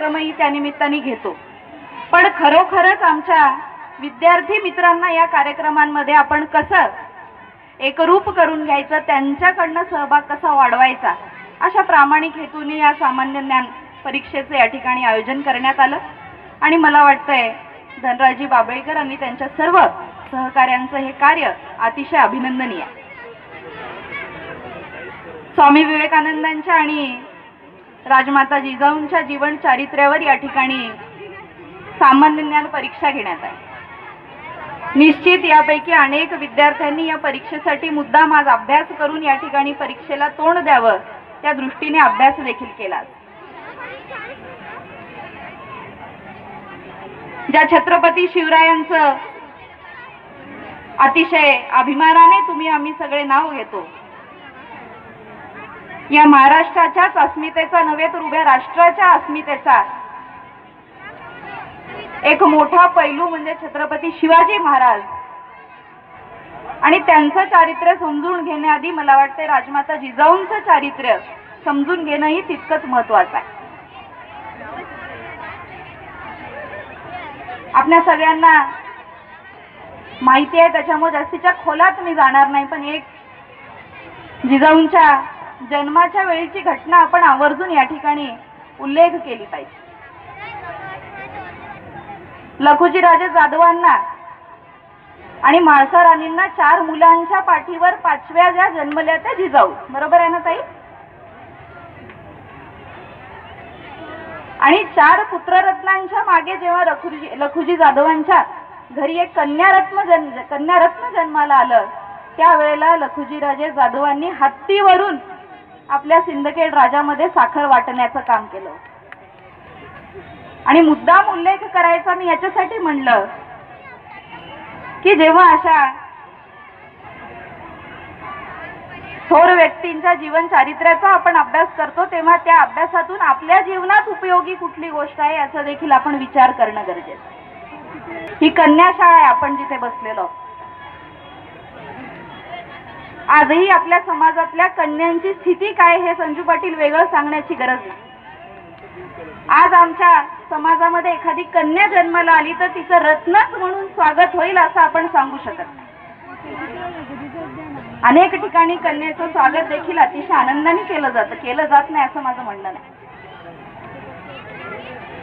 कार्यक्रमही त्या निमित्ताने घेतो. पण खरोखरच आमच्या विद्यार्थी मित्रांना या कार्यक्रमांमध्ये आपण कसं एकरूप करून घ्यायचं त्यांच्याकडनं सहभाग कसा वाढवायचा अशा प्रामाणिक हेतूने या सामान्य ज्ञान परीक्षेचं या ठिकाणी आयोजन करण्यात आलं. आणि मला वाटतंय धनराजी बाबळेकर आणि त्यांच्या सर्व सहकाऱ्यांचं हे कार्य अतिशय अभिनंदनीय. स्वामी विवेकानंदांच्या आणि राजमाता जिजाऊंच्या जीवन चारित्र्यावर या ठिकाणी सामान्य ज्ञान परीक्षा घेण्यात आहे निश्चित यापैकी अनेक विद्यार्थ्यांनी या परीक्षेसाठी मुद्दाम आज अभ्यास करून या ठिकाणी परीक्षेला तोंड द्यावं त्या दृष्टीने अभ्यास देखील केला. ज्या छत्रपती शिवरायांचं अतिशय अभिमानाने तुम्ही आम्ही सगळे नाव घेतो या महाराष्ट्राच्याच अस्मितेचा नव्हे तर उभ्या राष्ट्राच्या अस्मितेचा. एक मोठा पैलू म्हणजे छत्रपती शिवाजी महाराज. आणि त्यांचं चारित्र्य समजून घेण्याआधी मला वाटते राजमाता जिजाऊंचं चारित्र्य समजून घेणंही तितकंच महत्वाचं आहे. आपल्या सगळ्यांना माहिती आहे त्याच्यामुळे जास्तीच्या खोलात मी जाणार नाही पण एक जिजाऊंच्या जन्माच्या वेळीची घटना आपण आवर्जून या ठिकाणी उल्लेख केली पाहिजे. लखुजी राजे जाधवांना आणि म्हाळसा राणींना चार मुलांच्या पाठीवर पाचव्या ज्या जन्मल्या त्या जिजाऊ. बरोबर आहे ना ताई? आणि चार पुत्ररत्नांच्या मागे जेव्हा लखुजी लखुजी जाधवांच्या घरी एक कन्यारत्न जन्म कन्यारत्न जन्माला आलं त्यावेळेला लखुजी राजे जाधवांनी हत्तीवरून आपल्या सिंदखेड राजामध्ये साखर वाटण्याचं काम केलं आणि मुद्दाम उल्लेख करायचा मी याच्यासाठी म्हणलं की जेव्हा अशा थोर व्यक्तींच्या जीवन चारित्र्याचा आपण अभ्यास करतो तेव्हा त्या अभ्यासातून आपल्या जीवनात उपयोगी कुठली गोष्ट आहे याचा देखील आपण विचार करणं गरजेचं ही कन्याशाळा आहे आपण जिथे बसलेलो आहोत. आजही आपल्या समाजातल्या कन्यांची स्थिती काय हे संजू पाटील वेगळं सांगण्याची गरज नाही. आज आमच्या समाजामध्ये एखादी कन्या जन्माला आली तर तिचं रत्नच म्हणून स्वागत होईल असं आपण सांगू शकत नाही. अनेक ठिकाणी कन्याचं स्वागत देखील अतिशय आनंदाने केलं जातं. केलं जात नाही असं माझं म्हणणं नाही.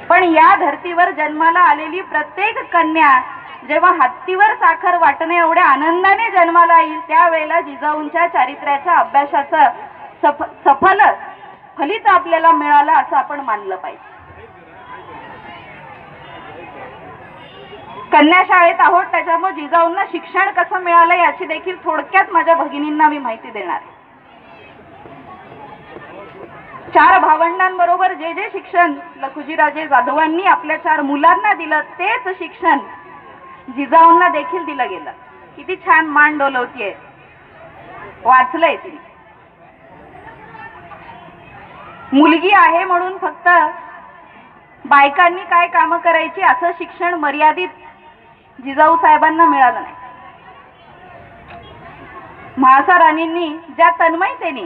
पण या धर्तीवर जन्माला आलेली प्रत्येक कन्या जेव्हा हत्तीवर साखर वाटणे एवढ्या आनंदाने जन्माला येईल त्यावेळेला जिजाऊंच्या चारित्र्याच्या अभ्यासाचं सफ सफल फलित आपल्याला मिळालं असं आपण मानलं पाहिजे कन्या शाळेत आहोत त्याच्यामुळे जिजाऊंना शिक्षण कसं मिळालं याची देखील थोडक्यात माझ्या भगिनींना मी माहिती देणार आहे. चार भावंडांबरोबर जे जे शिक्षण लखुजीराजे जाधवांनी आपल्या चार मुलांना दिलं तेच शिक्षण जिजाऊंना देखील दिलं गेलं. किती छान मान डोलवतीये. वाचलंय तिने मुलगी आहे म्हणून फक्त बायकांनी काय कामं करायची असं शिक्षण मर्यादित जिजाऊ साहेबांना मिळालं नाही. म्हाळसा राणींनी ज्या तन्मयतेने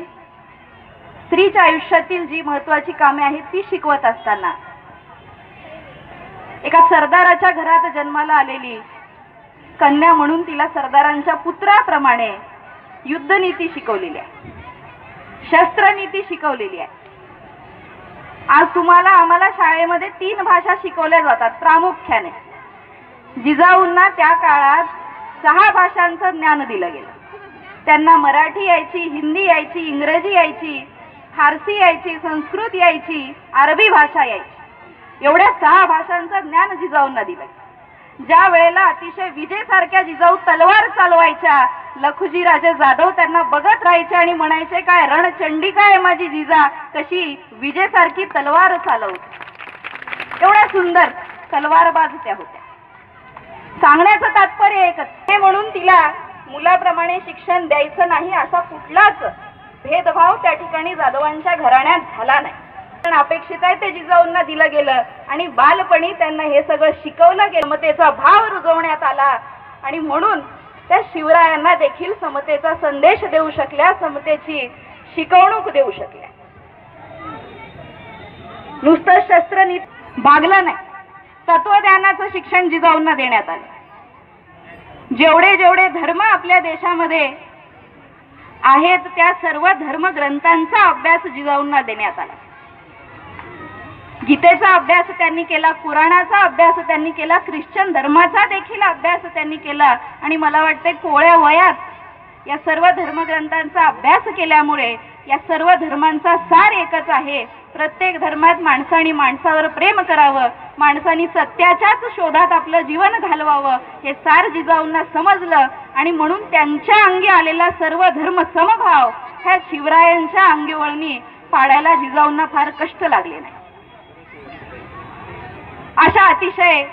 स्त्रीच्या आयुष्यातील जी महत्वाची कामे आहेत ती शिकवत असताना एका सरदाराच्या घरात जन्माला आलेली कन्या म्हणून तिला सरदारांच्या पुत्राप्रमाणे युद्धनीती शिकवलेली आहे. शस्त्रनीती शिकवलेली आहे. आज तुम्हाला आम्हाला शाळेमध्ये तीन भाषा शिकवल्या जातात प्रामुख्याने. जिजाऊंना त्या काळात सहा भाषांचं ज्ञान दिलं गेलं. त्यांना मराठी यायची हिंदी यायची इंग्रजी यायची फारसी यायची संस्कृत यायची अरबी भाषा यायची. एवढ्या सहा भाषांचं ज्ञान जिजाऊंना दिलंय. ज्या वेळेला अतिशय विजेसारख्या जिजाऊ तलवार चालवायच्या लखुजी राजे जाधव त्यांना बघत राहायचे आणि म्हणायचे काय रणचंडी काय माझी जिजा कशी विजेसारखी तलवार चालवते. एवढ्या सुंदर तलवारबाज त्या होत्या. सांगण्याचं तात्पर्य एकच ते म्हणून तिला मुलाप्रमाणे शिक्षण द्यायचं नाही असा कुठलाच भेदभाव त्या ठिकाणी जाधवांच्या घराण्यात झाला नाही. शिक्षण अपेक्षित आहे ते जिजाऊंना दिलं गेलं. आणि बालपणी त्यांना हे सगळं शिकवलं गेलं. समतेचा भाव रुजवण्यात आला. आणि म्हणून त्या शिवरायांना देखील समतेचा संदेश देऊ शकल्या समतेची शिकवणूक देऊ शकल्या. नुसतं शस्त्र भागलं नाही. तत्वज्ञानाचं शिक्षण जिजाऊंना देण्यात आलं. जेवढे जेवढे धर्म आपल्या देशामध्ये आहेत त्या सर्व धर्मग्रंथांचा अभ्यास जिजाऊंना देण्यात आला. गीतेचा अभ्यास त्यांनी केला कुराणाचा अभ्यास त्यांनी केला ख्रिश्चन धर्माचा देखील अभ्यास त्यांनी केला. आणि मला वाटते कोळ्या वयात या सर्व धर्मग्रंथांचा अभ्यास केल्यामुळे या सर्व धर्मांचा सार एकच आहे. प्रत्येक धर्मात माणसाने माणसावर प्रेम करावं माणसाने सत्याच्याच शोधात आपलं जीवन घालवावं हे सार जिजाऊंना समजलं. आणि म्हणून त्यांच्या अंगी आलेला सर्व धर्म समभाव ह्या शिवरायांच्या अंगीवळणी पाडायला जिजाऊंना फार कष्ट लागले नाही. अशा अतिशय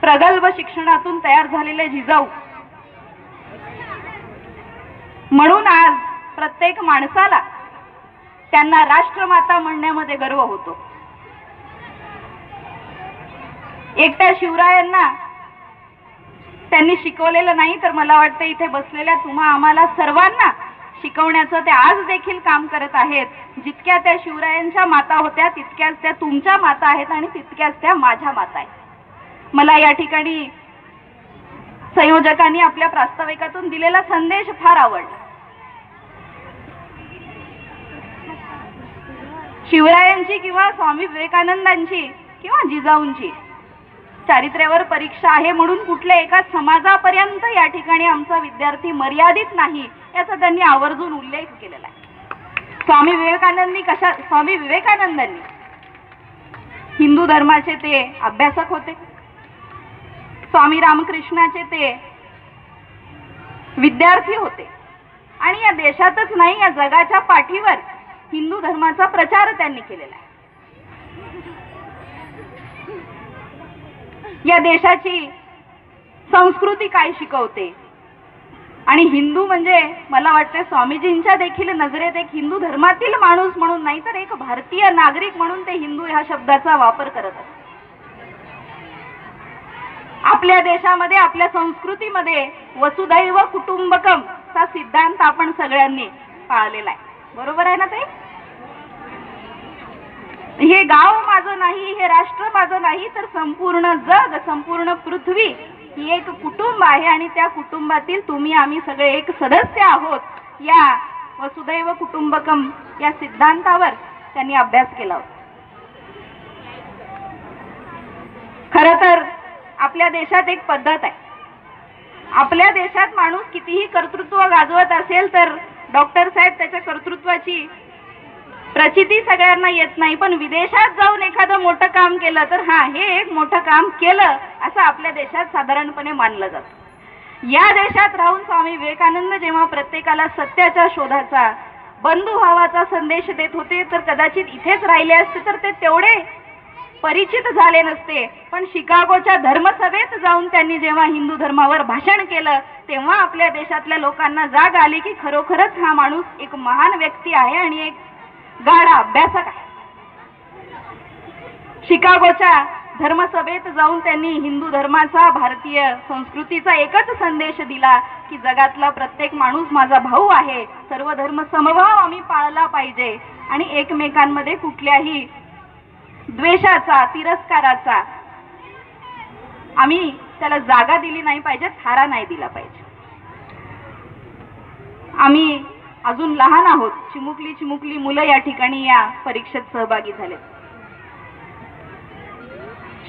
प्रगल्भ शिक्षणातून तयार झालेले जिजाऊ. म्हणून आज प्रत्येक माणसाला त्यांना राष्ट्रमाता म्हणण्यामध्ये गर्व होतो. एकट्या शिवरायांना त्यांनी शिकवलेलं नाही तर मला वाटतं इथे बसलेल्या तुम्हा आम्हाला सर्वांना शिकवण्याचं ते आज देखील काम करत आहेत. जितक्या त्या शिवरायांच्या माता होत्या तितक्याच त्या तुमच्या माता आहेत आणि तितक्याच त्या माझ्या माता आहेत. मला या ठिकाणी संयोजकांनी आपल्या प्रास्ताविकातून दिलेला संदेश फार आवडला. शिवरायांची किंवा स्वामी विवेकानंदांची किंवा जिजाऊंची चारित्र्यावर परीक्षा आहे म्हणून कुठल्या एका समाजापर्यंत या ठिकाणी आमचा विद्यार्थी मर्यादित नाही याचा त्यांनी आवर्जून उल्लेख केलेला आहे. स्वामी विवेकानंदनी कशा स्वामी विवेकानंदांनी हिंदू धर्माचे ते अभ्यासक होते. स्वामी रामकृष्णाचे ते विद्यार्थी होते. आणि या देशातच नाही या जगाच्या पाठीवर हिंदू धर्माचा प्रचार त्यांनी केलेला आहे. या देशाची संस्कृती काय शिकवते? आणि हिंदू म्हणजे मला वाटतं स्वामीजींच्या देखील नजरेत एक हिंदू धर्मातील माणूस म्हणून नाही तर एक भारतीय नागरिक म्हणून ते हिंदू ह्या शब्दाचा वापर करत असतात. आपल्या देशामध्ये आपल्या संस्कृतीमध्ये वसुधैव कुटुंबकम चा सिद्धांत आपण सगळ्यांनी पाळलेला आहे. बरोबर आहे ना ते हे गाव माझं नाही हे राष्ट्र माझं नाही तर संपूर्ण जग संपूर्ण पृथ्वी ही एक कुटुंब आहे आणि त्या कुटुंबातील तुम्ही आम्ही सगळे एक सदस्य आहोत. या वसुदैव कुटुंबकम या सिद्धांतावर त्यांनी अभ्यास केला होता. खर तर आपल्या देशात एक पद्धत आहे. आपल्या देशात माणूस कितीही कर्तृत्व गाजवत असेल तर डॉक्टर साहेब त्याच्या कर्तृत्वाची प्रचिती सगळ्यांना येत नाही पण विदेशात जाऊन एखादं मोठं काम केलं तर हा हे एक मोठं काम केलं असं आपल्या देशात साधारणपणे मानलं जातं. या देशात राहून स्वामी विवेकानंद जेव्हा प्रत्येकाला सत्याच्या शोधाचा बंधुभावाचा संदेश देत होते तर कदाचित इथेच राहिले असते तर ते तेवढे परिचित झाले नसते. पण शिकागोच्या धर्मसभेत जाऊन त्यांनी जेव्हा हिंदू धर्मावर भाषण केलं तेव्हा आपल्या देशातल्या लोकांना जाग आली की खरोखरच हा माणूस एक महान व्यक्ती आहे आणि एक गाढा अभ्यासक आहे. शिकागोच्या धर्मसभेत जाऊन त्यांनी हिंदू धर्माचा भारतीय संस्कृतीचा एकच संदेश दिला की जगातला प्रत्येक माणूस माझा भाऊ आहे. सर्व धर्म समभाव आम्ही पाळला पाहिजे. आणि एकमेकांमध्ये कुठल्याही द्वेषाचा तिरस्काराचा आम्ही त्याला जागा दिली नाही पाहिजे थारा नाही दिला पाहिजे. आम्ही अजून लहान आहोत. चिमुकली चिमुकली मुलं या ठिकाणी या परीक्षेत सहभागी झाले.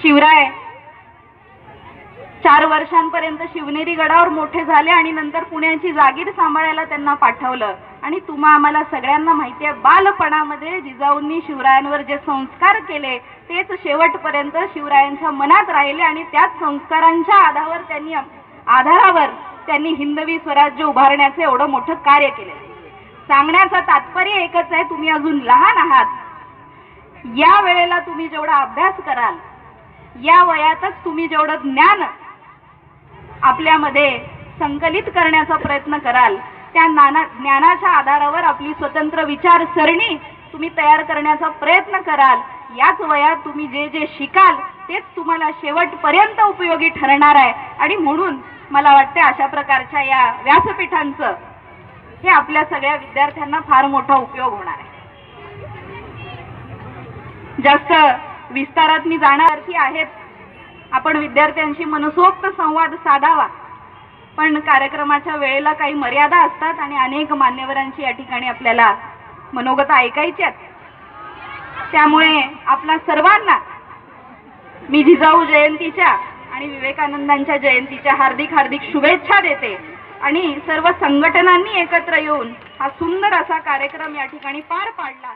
शिवराय चार वर्षांपर्यंत शिवनेरी गडावर मोठे झाले आणि नंतर पुण्याची जागीर सांभाळायला त्यांना पाठवलं. आणि तुम्हा आम्हाला सगळ्यांना माहिती आहे बालपणामध्ये जिजाऊंनी शिवरायांवर जे संस्कार केले तेच शेवटपर्यंत शिवरायांच्या मनात राहिले आणि त्याच संस्कारांच्या आधारावर त्यांनी आधारावर त्यांनी हिंदवी स्वराज्य उभारण्याचे एवढं मोठं कार्य केले सांगण्याचं तात्पर्य एकच आहे तुम्ही अजून लहान आहात. या वेळेला तुम्ही जेवढा अभ्यास कराल या वयातच तुम्ही जेवढं ज्ञान आपल्यामध्ये संकलित करण्याचा प्रयत्न कराल त्या नाना ज्ञानाच्या आधारावर आपली स्वतंत्र विचारसरणी तुम्ही तयार करण्याचा प्रयत्न कराल. याच वयात तुम्ही जे जे शिकाल तेच तुम्हाला शेवटपर्यंत उपयोगी ठरणार आहे. आणि म्हणून मला वाटते अशा प्रकारच्या या व्यासपीठांचं हे आपल्या सगळ्या विद्यार्थ्यांना फार मोठा उपयोग होणार आहे. जास्त विस्तारात मी जाणारथी आहेत. आपण विद्यार्थ्यांशी मनसोक्त संवाद साधावा. पण कार्यक्रमाच्या वेळेला काही मर्यादा असतात आणि अनेक मान्यवरांची या ठिकाणी आपल्याला मनोगत ऐकायची आहेत. त्यामुळे आपल्या सर्वांना मी जिजाऊ जयंतीच्या आणि विवेकानंदांच्या जयंतीच्या हार्दिक हार्दिक शुभेच्छा देते. आणि सर्व संघटनांनी एकत्र येऊन हा सुंदर असा कार्यक्रम या ठिकाणी पार पाडला.